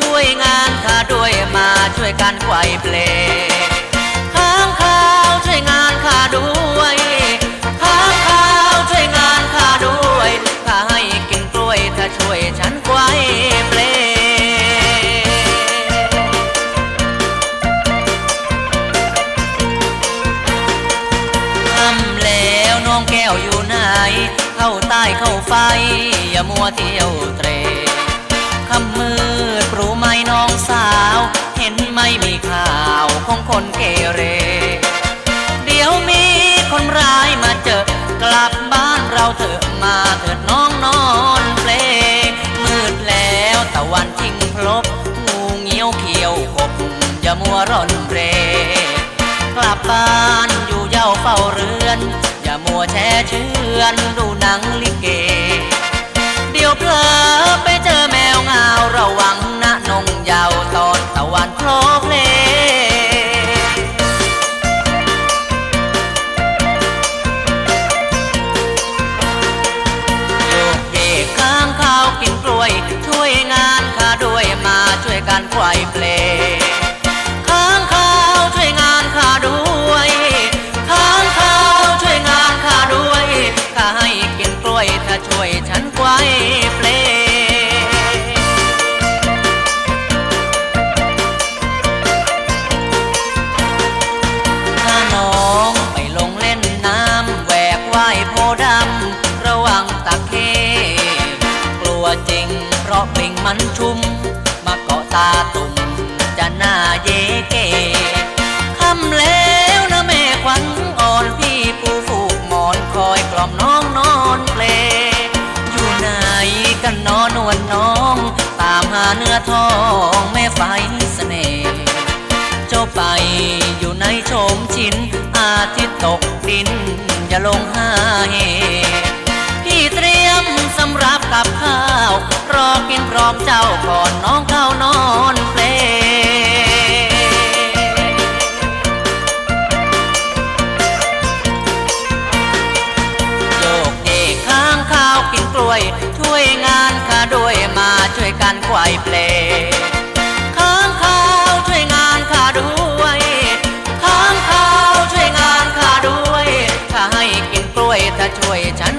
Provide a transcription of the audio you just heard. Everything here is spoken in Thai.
ช่วยงานค่าด้วยมาช่วยกันไกวเปลข้างข้าวช่วยงานข้าด้วยข้างข้าวช่วยงานข้าด้วยข้าให้กินกล้วยถ้าช่วยฉันไกวเปลทำแล้วน้องแก้วอยู่ไหนเข้าใต้เข้าไฟอย่ามัวเที่ยวเตร คนเกเร เดี๋ยวมีคนร้ายมาเจอกลับบ้านเราเถอะมาเถิดน้องนอนเปลมืดแล้วตะวันทิ้งพลบงูเงี้ยวเขียวกบอย่ามัวร่อนเร กลับบ้านอยู่เย้าเฝ้าเรือน อย่ามัวแช่เชือนดูหนังลิเก เดี๋ยวเพลอไปเจอแมวเงาระวังนะนงยาวตอนตะวันพลโช่วยกันไขวเปลข้างข้าวช่วยงานข้าด้วยข้างข้าวช่วยงานข้าด้วยข้าให้กินกล้วยถ้าช่วยฉันไขวเปลถ้าน้องไม่ลงเล่นน้ำแหวกว่ายโพธิ์ดำระวังตะเคกลัวจริงเพราะปิงมันชุ่ม ตาตุ่มจะหน้าเยเกคำแล้วนะแม่ขวัญอ่อนพี่ปูฟูกหมอนคอยกล่อมน้องนอนเปลอยู่ไหนกันนอนนวลน้อง ตามหาเนื้อทองแม่ไฟเสน่ห์เจ้าไปอยู่ในโฉมชินอาทิตย์ตกดินอย่าลงหาเหพี่เตรียมสำรับกับข้า รอกินพร้อมเจ้าก่อนน้องเข้านอนเปลโยกเยกข้างข้าวกินกล้วย ช่วยงานข้าด้วยมาช่วยกันไขวเปลข้างข้าวช่วยงานข้าด้วยข้างข้าวช่วยงานข้าด้วยข้าให้กินกล้วยถ้าช่วยฉัน